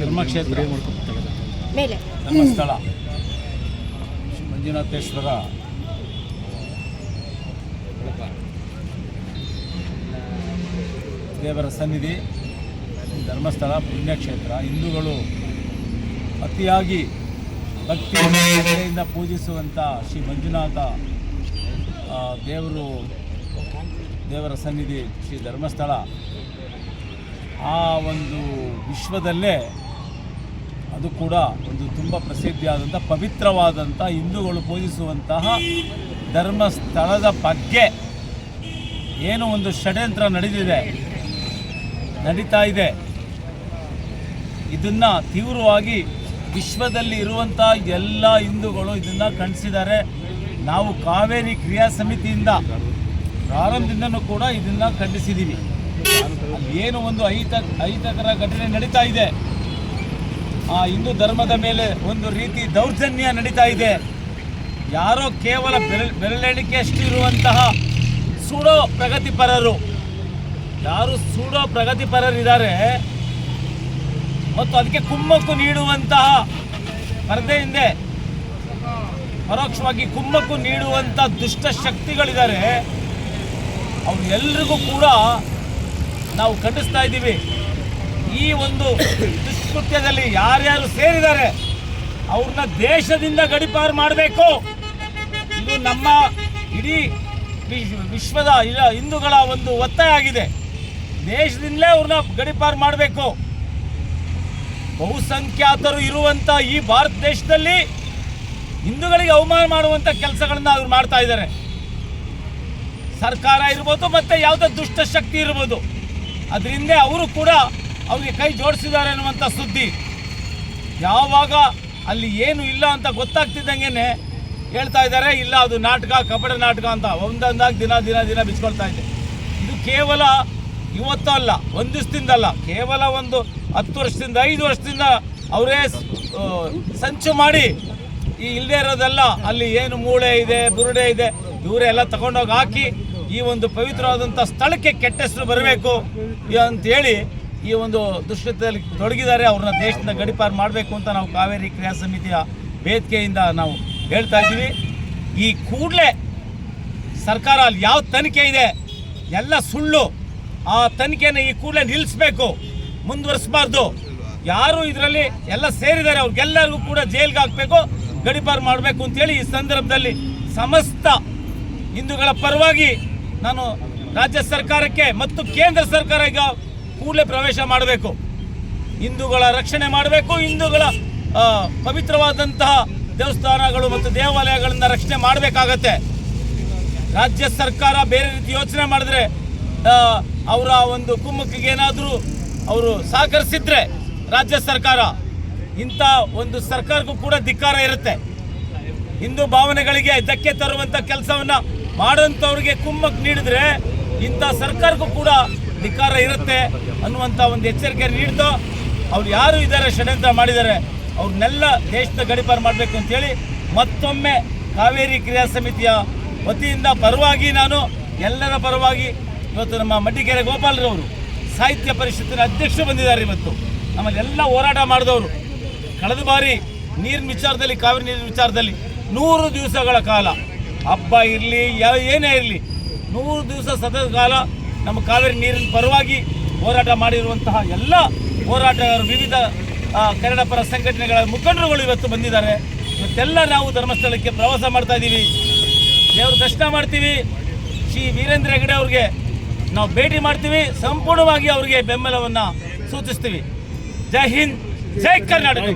ಧರ್ಮಕ್ಷೇತ್ರ. ಮೇಲೆ. ಧರ್ಮಸ್ಥಳ ಶ್ರೀ ಮಂಜುನಾಥೇಶ್ವರ ದೇವರ ಸನ್ನಿಧಿ. ಧರ್ಮಸ್ಥಳ ಪುಣ್ಯಕ್ಷೇತ್ರ. ಹಿಂದೂಗಳು ಅತಿಯಾಗಿ ಭಕ್ತಿಯಿಂದ ಪೂಜಿಸುವಂಥ ಶ್ರೀ ಮಂಜುನಾಥ ದೇವರು ದೇವರ ಸನ್ನಿಧಿ ಶ್ರೀ ಧರ್ಮಸ್ಥಳ. ಆ ಒಂದು ವಿಶ್ವದಲ್ಲೇ ಅದು ಕೂಡ ಒಂದು ತುಂಬ ಪ್ರಸಿದ್ಧಿಯಾದಂಥ ಪವಿತ್ರವಾದಂಥ ಹಿಂದೂಗಳು ಪೂಜಿಸುವಂತಹ ಧರ್ಮಸ್ಥಳದ ಬಗ್ಗೆ ಏನು ಒಂದು ಷಡ್ಯಂತ್ರ ನಡೆದಿದೆ, ನಡೀತಾ ಇದೆ. ಇದನ್ನು ತೀವ್ರವಾಗಿ ವಿಶ್ವದಲ್ಲಿ ಇರುವಂಥ ಎಲ್ಲ ಹಿಂದೂಗಳು ಇದನ್ನು ಖಂಡಿಸಿದ್ದಾರೆ. ನಾವು ಕಾವೇರಿ ಕ್ರಿಯಾ ಸಮಿತಿಯಿಂದ ಪ್ರಾರಂಭದಿಂದನೂ ಕೂಡ ಇದನ್ನು ಖಂಡಿಸಿದ್ದೀವಿ ಏನು ಒಂದು ಅಹಿತ ಅಹಿತಕರ ಘಟನೆ ನಡೀತಾ ಇದೆ. ಆ ಹಿಂದೂ ಧರ್ಮದ ಮೇಲೆ ಒಂದು ರೀತಿ ದೌರ್ಜನ್ಯ ನಡೀತಾ ಇದೆ. ಯಾರೋ ಕೇವಲ ಬೆರಳ್ ಬೆರಳೆಣಿಕೆ ಅಷ್ಟು ಇರುವಂತಹ ಸೂಡೋ ಪ್ರಗತಿಪರರು. ಯಾರು ಸೂಡೋ ಪ್ರಗತಿಪರರಿದ್ದಾರೆ ಮತ್ತು ಅದಕ್ಕೆ ಕುಮ್ಮಕ್ಕು ನೀಡುವಂತಹ ಪರದೆ ಹಿಂದೆ ಪರೋಕ್ಷವಾಗಿ ಕುಮ್ಮಕ್ಕು ನೀಡುವಂಥ ದುಷ್ಟ ಶಕ್ತಿಗಳಿದ್ದಾರೆ. ಅವ್ರು ಎಲ್ರಿಗೂ ಕೂಡ ನಾವು ಖಂಡಿಸ್ತಾ ಇದ್ದೀವಿ. ಒಂದು ದುಷ್ಕೃತ್ಯದಲ್ಲಿ ಯಾರ್ಯಾರು ಸೇರಿದ್ದಾರೆ, ಅವ್ರನ್ನ ದೇಶದಿಂದ ಗಡಿಪಾರು ಮಾಡಬೇಕು. ಇದು ನಮ್ಮ ಇಡೀ ವಿಶ್ವದ ಹಿಂದೂಗಳ ಒಂದು ಒತ್ತಾಯ ಆಗಿದೆ. ದೇಶದಿಂದಲೇ ಅವ್ರನ್ನ ಗಡಿಪಾರು ಮಾಡಬೇಕು. ಬಹುಸಂಖ್ಯಾತರು ಇರುವಂತ ಈ ಭಾರತ ದೇಶದಲ್ಲಿ ಹಿಂದೂಗಳಿಗೆ ಅವಮಾನ ಮಾಡುವಂತ ಕೆಲಸಗಳನ್ನ ಅವ್ರು ಮಾಡ್ತಾ ಇದ್ದಾರೆ. ಸರ್ಕಾರ ಇರ್ಬೋದು ಮತ್ತೆ ಯಾವುದೋ ದುಷ್ಟ ಶಕ್ತಿ ಇರ್ಬೋದು. ಅದರಿಂದ ಅವರು ಕೂಡ ಅವ್ರಿಗೆ ಕೈ ಜೋಡಿಸಿದ್ದಾರೆ ಅನ್ನುವಂಥ ಸುದ್ದಿ. ಯಾವಾಗ ಅಲ್ಲಿ ಏನು ಇಲ್ಲ ಅಂತ ಗೊತ್ತಾಗ್ತಿದ್ದಂಗೆ ಹೇಳ್ತಾ ಇದ್ದಾರೆ, ಇಲ್ಲ ಅದು ನಾಟಕ, ಕಪಟ ನಾಟಕ ಅಂತ ಒಂದೊಂದಾಗಿ ದಿನ ದಿನ ದಿನ ಬಿಚ್ಕೊಳ್ತಾ ಇದೆ. ಇದು ಕೇವಲ ಇವತ್ತು ಅಲ್ಲ, ಒಂದು ದಿವಸದಿಂದಲ್ಲ, ಕೇವಲ ಒಂದು ಹತ್ತು ವರ್ಷದಿಂದ, ಐದು ವರ್ಷದಿಂದ ಅವರೇ ಸಂಚು ಮಾಡಿ ಈ ಇಲ್ಲದೆ ಇರೋದೆಲ್ಲ, ಅಲ್ಲಿ ಏನು ಮೂಳೆ ಇದೆ, ಬುರುಡೆ ಇದೆ ಇವರೇ ಎಲ್ಲ ತಗೊಂಡೋಗಿ ಹಾಕಿ ಈ ಒಂದು ಪವಿತ್ರವಾದಂಥ ಸ್ಥಳಕ್ಕೆ ಕೆಟ್ಟ ಹೆಸರು ಬರಬೇಕು ಅಂತೇಳಿ ಈ ಒಂದು ದುಷ್ಕೃತ್ಯದಲ್ಲಿ ತೊಡಗಿದ್ದಾರೆ. ಅವ್ರನ್ನ ದೇಶದಿಂದ ಗಡಿಪಾರು ಮಾಡಬೇಕು ಅಂತ ನಾವು ಕಾವೇರಿ ಕ್ರಿಯಾ ಸಮಿತಿಯ ವೇದಿಕೆಯಿಂದ ನಾವು ಹೇಳ್ತಾ ಇದ್ದೀವಿ. ಈ ಕೂಡಲೇ ಸರ್ಕಾರ ಅಲ್ಲಿ ಯಾವ ತನಿಖೆ ಇದೆ? ಎಲ್ಲ ಸುಳ್ಳು. ಆ ತನಿಖೆಯನ್ನು ಈ ಕೂಡಲೇ ನಿಲ್ಲಿಸಬೇಕು. ಮುಂದುವರಿಸಬಾರ್ದು. ಯಾರು ಇದರಲ್ಲಿ ಎಲ್ಲ ಸೇರಿದ್ದಾರೆ. ಅವ್ರಿಗೆಲ್ಲರಿಗೂ ಕೂಡ ಜೈಲ್ಗೆ ಹಾಕಬೇಕು, ಗಡಿಪಾರು ಮಾಡಬೇಕು ಅಂತೇಳಿ ಈ ಸಂದರ್ಭದಲ್ಲಿ ಸಮಸ್ತ ಹಿಂದೂಗಳ ಪರವಾಗಿ ನಾನು ರಾಜ್ಯ ಸರ್ಕಾರಕ್ಕೆ ಮತ್ತು ಕೇಂದ್ರ ಸರ್ಕಾರ ಈಗ ಕೂಡಲೇ ಪ್ರವೇಶ ಮಾಡಬೇಕು. ಹಿಂದೂಗಳ ರಕ್ಷಣೆ ಮಾಡಬೇಕು, ಹಿಂದೂಗಳ ಪವಿತ್ರವಾದಂತಹ ದೇವಸ್ಥಾನಗಳು ಮತ್ತು ದೇವಾಲಯಗಳನ್ನು ರಕ್ಷಣೆ ಮಾಡಬೇಕಾಗತ್ತೆ. ರಾಜ್ಯ ಸರ್ಕಾರ ಬೇರೆ ರೀತಿ ಯೋಚನೆ ಮಾಡಿದ್ರೆ ಅವರ ಒಂದು ಕುಮ್ಮಕ್ಕಿಗೆ ಏನಾದರೂ ಅವರು ಸಹಕರಿಸಿದ್ರೆ ರಾಜ್ಯ ಸರ್ಕಾರ, ಇಂಥ ಒಂದು ಸರ್ಕಾರಕ್ಕೂ ಕೂಡ ಧಿಕ್ಕಾರ ಇರುತ್ತೆ. ಹಿಂದೂ ಭಾವನೆಗಳಿಗೆ ಧಕ್ಕೆ ತರುವಂಥ ಕೆಲಸವನ್ನ ಮಾಡೋಂಥವ್ರಿಗೆ ಕುಮ್ಮಕ್ ನೀಡಿದ್ರೆ ಇಂಥ ಸರ್ಕಾರಕ್ಕೂ ಕೂಡ ಧಿಕ್ಕಾರ ಇರುತ್ತೆ ಅನ್ನುವಂಥ ಒಂದು ಎಚ್ಚರಿಕೆ ನೀಡ್ತು ಅವ್ರು ಯಾರು ಇದ್ದಾರೆ, ಷಡ್ಯಂತ್ರ ಮಾಡಿದ್ದಾರೆ, ಅವ್ರನ್ನೆಲ್ಲ ದೇಶದ ಗಡಿಪಾರು ಮಾಡಬೇಕು ಅಂತೇಳಿ ಮತ್ತೊಮ್ಮೆ ಕಾವೇರಿ ಕ್ರಿಯಾ ಸಮಿತಿಯ ವತಿಯಿಂದ ಪರವಾಗಿ ನಾನು ಎಲ್ಲರ ಪರವಾಗಿ ಇವತ್ತು ನಮ್ಮ ಮಡ್ಡಿಕೆರೆ ಗೋಪಾಲರವರು ಸಾಹಿತ್ಯ ಪರಿಷತ್ತಿನ ಅಧ್ಯಕ್ಷರು ಬಂದಿದ್ದಾರೆ ಇವತ್ತು. ನಮ್ಮಲ್ಲೆಲ್ಲ ಹೋರಾಟ ಮಾಡಿದವರು. ಕಳೆದ ಬಾರಿ ನೀರಿನ ವಿಚಾರದಲ್ಲಿ, ಕಾವೇರಿ ನೀರಿನ ವಿಚಾರದಲ್ಲಿ ನೂರು ದಿವಸಗಳ ಕಾಲ. ಹಬ್ಬ ಇರಲಿ ಏನೇ ಇರಲಿ, ನೂರು ದಿವಸ ಸತತ ಕಾಲ ನಮ್ಮ ಕಾವೇರಿ ನೀರಿನ ಪರವಾಗಿ ಹೋರಾಟ ಮಾಡಿರುವಂತಹ ಎಲ್ಲ ಹೋರಾಟಗಾರರು, ವಿವಿಧ ಕನ್ನಡಪರ ಕನ್ನಡ ಪರ ಸಂಘಟನೆಗಳ ಮುಖಂಡರುಗಳು ಇವತ್ತು ಬಂದಿದ್ದಾರೆ. ಇವತ್ತೆಲ್ಲ ನಾವು ಧರ್ಮಸ್ಥಳಕ್ಕೆ ಪ್ರವಾಸ ಮಾಡ್ತಾ ಇದ್ದೀವಿ ದೇವ್ರ ದರ್ಶನ ಮಾಡ್ತೀವಿ. ಶ್ರೀ ವೀರೇಂದ್ರ ಹೆಗಡೆ ಅವ್ರಿಗೆ ನಾವು ಭೇಟಿ ಮಾಡ್ತೀವಿ. ಸಂಪೂರ್ಣವಾಗಿ ಅವರಿಗೆ ಬೆಂಬಲವನ್ನು ಸೂಚಿಸ್ತೀವಿ. ಜೈ ಹಿಂದ್, ಜೈ ಕರ್ನಾಟಕ.